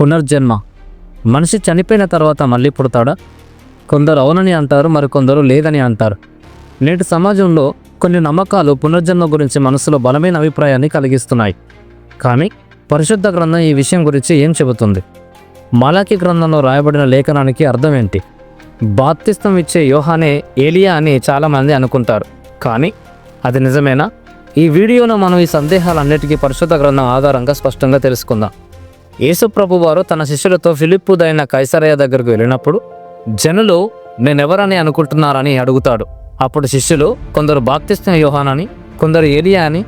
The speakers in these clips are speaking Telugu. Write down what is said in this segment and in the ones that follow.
పునర్జన్మ. మనిషి చనిపోయిన తర్వాత మళ్ళీ పుడతాడా? కొందరు అవునని అంటారు మరికొందరు లేదని అంటారు. నేటి సమాజంలో కొన్ని నమ్మకాలు పునర్జన్మ గురించి మనసులో బలమైన అభిప్రాయాన్ని కలిగిస్తున్నాయి. కానీ పరిశుద్ధ గ్రంథం ఈ విషయం గురించి ఏం చెబుతుంది? మాలాకి గ్రంథంలో రాయబడిన లేఖనానికి అర్థం ఏంటి? బాప్తిస్తం ఇచ్చే యోహానే ఏలియా అని చాలామంది అనుకుంటారు. కానీ అది నిజమేనా? ఈ వీడియోలో మనం ఈ సందేహాలన్నిటికీ పరిశుద్ధ గ్రంథం ఆధారంగా స్పష్టంగా తెలుసుకుందాం. యేసుప్రభు వారు తన శిష్యులతో ఫిలిప్పుదైన కైసరయ్య దగ్గరకు వెళ్ళినప్పుడు జనులు నేనెవరని అనుకుంటున్నారని అడుగుతాడు. అప్పుడు శిష్యులు కొందరు బాప్తిస్తం యోహానని కొందరు ఏలియా అని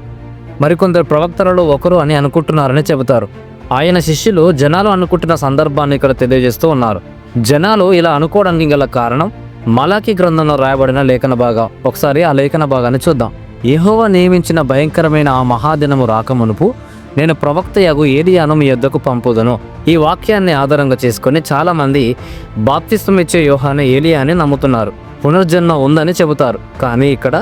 మరికొందరు ప్రవక్తలలో ఒకరు అని అనుకుంటున్నారని చెబుతారు. ఆయన శిష్యులు జనాలు అనుకుంటున్న సందర్భాన్ని ఇక్కడ తెలియజేస్తూ ఉన్నారు. జనాలు ఇలా అనుకోవడానికి గల కారణం మలాకి గ్రంథంలో రాయబడిన లేఖన భాగం. ఒకసారి ఆ లేఖన భాగాన్ని చూద్దాం. యహోవ నియమించిన భయంకరమైన ఆ మహాదినము రాకమునుపు నేను ప్రవక్త యగు ఏలియాను మీ యొద్దకు పంపుదను? ఈ వాక్యాన్ని ఆధారంగా చేసుకొని చాలామంది బాప్తిస్తం ఇచ్చే యోహానే ఏలియా అని నమ్ముతున్నారు. పునర్జన్మ ఉందని చెబుతారు. కానీ ఇక్కడ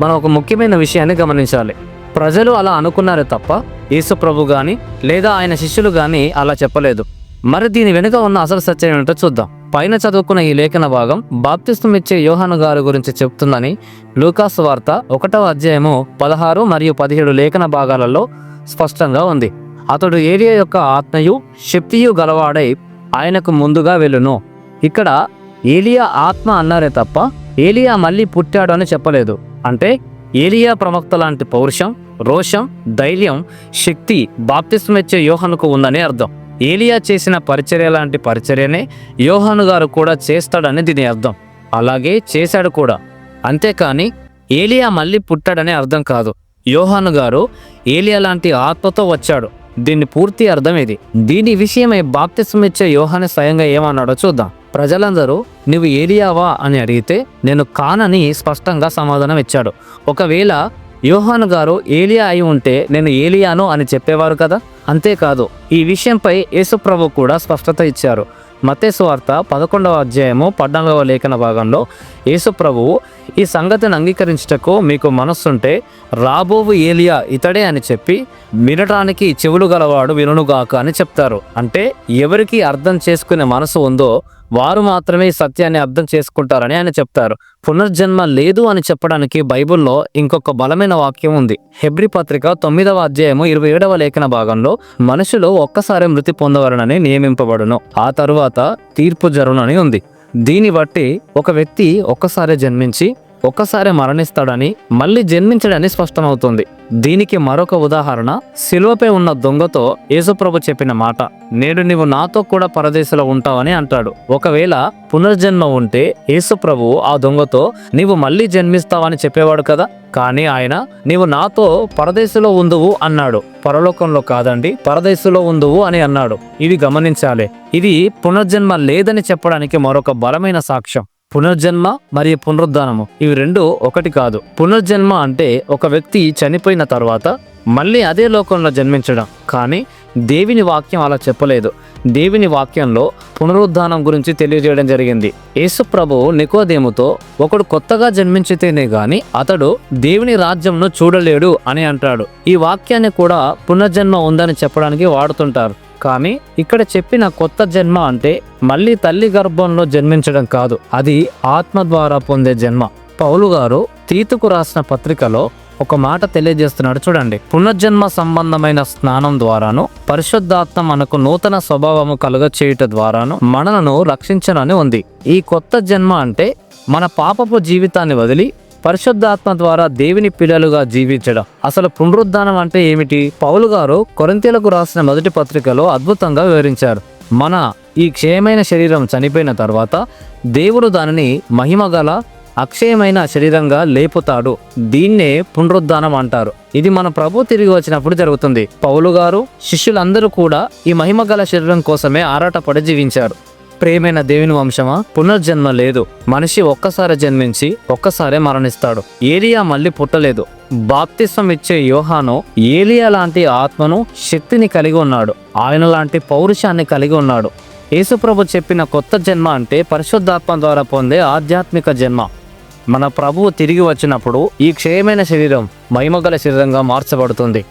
మనం ఒక ముఖ్యమైన విషయాన్ని గమనించాలి. ప్రజలు అలా అనుకున్నారే తప్ప యేసు ప్రభు గాని లేదా ఆయన శిష్యులు గాని అలా చెప్పలేదు. మరి దీని వెనుక ఉన్న అసలు సత్యం ఏంటో చూద్దాం. పైన చదువుకున్న ఈ లేఖన భాగం బాప్తిస్తం ఇచ్చే యోహాను గారి గురించి చెప్తుందని లూకాస్ వార్త ఒకటవ అధ్యాయము పదహారు మరియు పదిహేడు లేఖన భాగాలలో స్పష్టంగా ఉంది. అతడు ఏరియా యొక్క ఆత్మయు శక్తియు గలవాడై ఆయనకు ముందుగా వెళ్ళును. ఇక్కడ ఏలియా ఆత్మ అన్నారే తప్ప ఏలియా మళ్ళీ పుట్టాడు అని చెప్పలేదు. అంటే ఏలియా ప్రవక్త లాంటి పౌరుషం రోషం ధైర్యం శక్తి బాప్తిస్మిచ్చే యోహనుకు ఉందని అర్థం. ఏలియా చేసిన పరిచర్య లాంటి పరిచర్యనే యోహను గారు కూడా చేస్తాడని దీని అర్థం. అలాగే చేశాడు కూడా. అంతేకాని ఏలియా మళ్ళీ పుట్టాడని అర్థం కాదు. యోహాను గారు ఏలియా లాంటి ఆత్మతో వచ్చాడు. దీన్ని పూర్తి అర్థం ఇది. దీని విషయమై బాప్తిస్మ ఇచ్చే యోహాను స్వయంగా ఏమన్నాడో చూద్దాం. ప్రజలందరూ నువ్వు ఏలియావా? అని అడిగితే నేను కానని స్పష్టంగా సమాధానం ఇచ్చాడు. ఒకవేళ యోహాను గారు ఏలియా అయి ఉంటే నేను ఏలియాను అని చెప్పేవారు కదా? అంతేకాదు ఈ విషయంపై యేసుప్రభు కూడా స్పష్టత ఇచ్చారు. మతేశ్వార్త పదకొండవ అధ్యాయము పద్నాలుగవ లేఖన భాగంలో యేసుప్రభువు ఈ సంగతిని అంగీకరించుటకు మీకు మనస్సుంటే రాబోవు ఏలియా ఇతడే అని చెప్పి వినటానికి చెవులు గలవాడు వినుగాక అని చెప్తారు. అంటే ఎవరికి అర్థం చేసుకునే మనసు ఉందో వారు మాత్రమే ఈ సత్యాన్ని అర్థం చేసుకుంటారని ఆయన చెప్తారు. పునర్జన్మ లేదు అని చెప్పడానికి బైబిల్లో ఇంకొక బలమైన వాక్యం ఉంది. హెబ్రి పత్రిక తొమ్మిదవ అధ్యాయము ఇరవై ఏడవ లేఖన భాగంలో మనుషులు ఒక్కసారి మృతి పొందవరనని నియమింపబడును. ఆ తరువాత తీర్పు జరునని ఉంది. దీన్ని బట్టి ఒక వ్యక్తి ఒక్కసారి జన్మించి ఒకసారి మరణిస్తాడని మళ్ళీ జన్మించడని స్పష్టమవుతుంది. దీనికి మరొక ఉదాహరణ శిలువపై ఉన్న దొంగతో యేసుప్రభు చెప్పిన మాట నేడు నీవు నాతో కూడా పరదేశంలో ఉంటావని అంటాడు. ఒకవేళ పునర్జన్మ ఉంటే యేసుప్రభు ఆ దొంగతో నీవు మళ్ళీ జన్మిస్తావని చెప్పేవాడు కదా? కానీ ఆయన నీవు నాతో పరదేశంలో ఉందువు అన్నాడు. పరలోకంలో కాదండి పరదేశంలో ఉందువు అని అన్నాడు. ఇది గమనించాలి. ఇది పునర్జన్మ లేదని చెప్పడానికి మరొక బలమైన సాక్ష్యం. పునర్జన్మ మరియు పునరుద్ధానము. ఇవి రెండు ఒకటి కాదు. పునర్జన్మ అంటే ఒక వ్యక్తి చనిపోయిన తర్వాత మళ్ళీ అదే లోకంలో జన్మించడం. కానీ దేవుని వాక్యం అలా చెప్పలేదు. దేవుని వాక్యంలో పునరుద్ధానం గురించి తెలియజేయడం జరిగింది. యేసు నికోదేముతో ఒకడు కొత్తగా జన్మించితేనే గాని అతడు దేవుని రాజ్యంను చూడలేడు అని అంటాడు. ఈ వాక్యాన్ని కూడా పునర్జన్మ ఉందని చెప్పడానికి వాడుతుంటారు. కానీ ఇక్కడ చెప్పిన కొత్త జన్మ అంటే మళ్ళీ తల్లి గర్భంలో జన్మించడం కాదు అది ఆత్మ ద్వారా పొందే జన్మ. పౌలు గారు తీతుకు రాసిన పత్రికలో ఒక మాట తెలియజేస్తున్నాడు చూడండి. పునర్జన్మ సంబంధమైన స్నానం ద్వారాను పరిశుద్ధాత్మ మనకు నూతన స్వభావము కలుగ చేయుట ద్వారాను మనలను రక్షించనని ఉంది. ఈ కొత్త జన్మ అంటే మన పాపపు జీవితాన్ని వదిలి పరిశుద్ధాత్మ ద్వారా దేవుని పిల్లలుగా జీవించడం. అసలు పునరుద్ధానం అంటే ఏమిటి? పౌలు గారు కొరింతీలకు రాసిన మొదటి పత్రికలో అద్భుతంగా వివరించారు. మన ఈ క్షయమైన శరీరం చనిపోయిన తర్వాత దేవుడు దానిని మహిమగల అక్షయమైన శరీరంగా లేపుతాడు. దీన్నే పునరుద్ధానం అంటారు. ఇది మన ప్రభు తిరిగి వచ్చినప్పుడు జరుగుతుంది. పౌలు గారు శిష్యులందరూ కూడా ఈ మహిమగల శరీరం కోసమే ఆరాటపడి జీవించారు. ప్రేమైన దేవుని వంశమా? పునర్జన్మ లేదు. మనిషి ఒక్కసారి జన్మించి ఒక్కసారే మరణిస్తాడు. ఏలియా మళ్ళీ పుట్టలేదు. బాప్తిసం ఇచ్చే యోహాను ఏలియా లాంటి ఆత్మను శక్తిని కలిగి ఉన్నాడు. ఆయన లాంటి పౌరుషాన్ని కలిగి ఉన్నాడు. యేసుప్రభు చెప్పిన కొత్త జన్మ అంటే పరిశుద్ధాత్మ ద్వారా పొందే ఆధ్యాత్మిక జన్మ. మన ప్రభువు తిరిగి వచ్చినప్పుడు ఈ క్షయమైన శరీరం మహిమగల శరీరంగా మార్చబడుతుంది.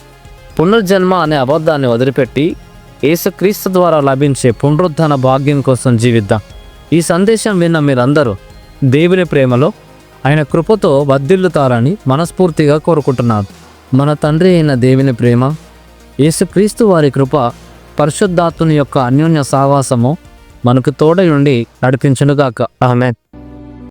పునర్జన్మ అనే అబద్ధాన్ని వదిలిపెట్టి యేసుక్రీస్తు ద్వారా లభించే పునరుద్ధరణ భాగ్యం కోసం జీవిద్దాం. ఈ సందేశం విన్న మీరందరూ దేవుని ప్రేమలో ఆయన కృపతో వర్ధిల్లుతారని మనస్ఫూర్తిగా కోరుకుంటున్నాను. మన తండ్రి అయిన దేవుని ప్రేమ యేసుక్రీస్తు వారి కృప పరిశుద్ధాత్ముని యొక్క అన్యోన్య సావాసము మనకు తోడయుండి నడిపించునుగాక. ఆమె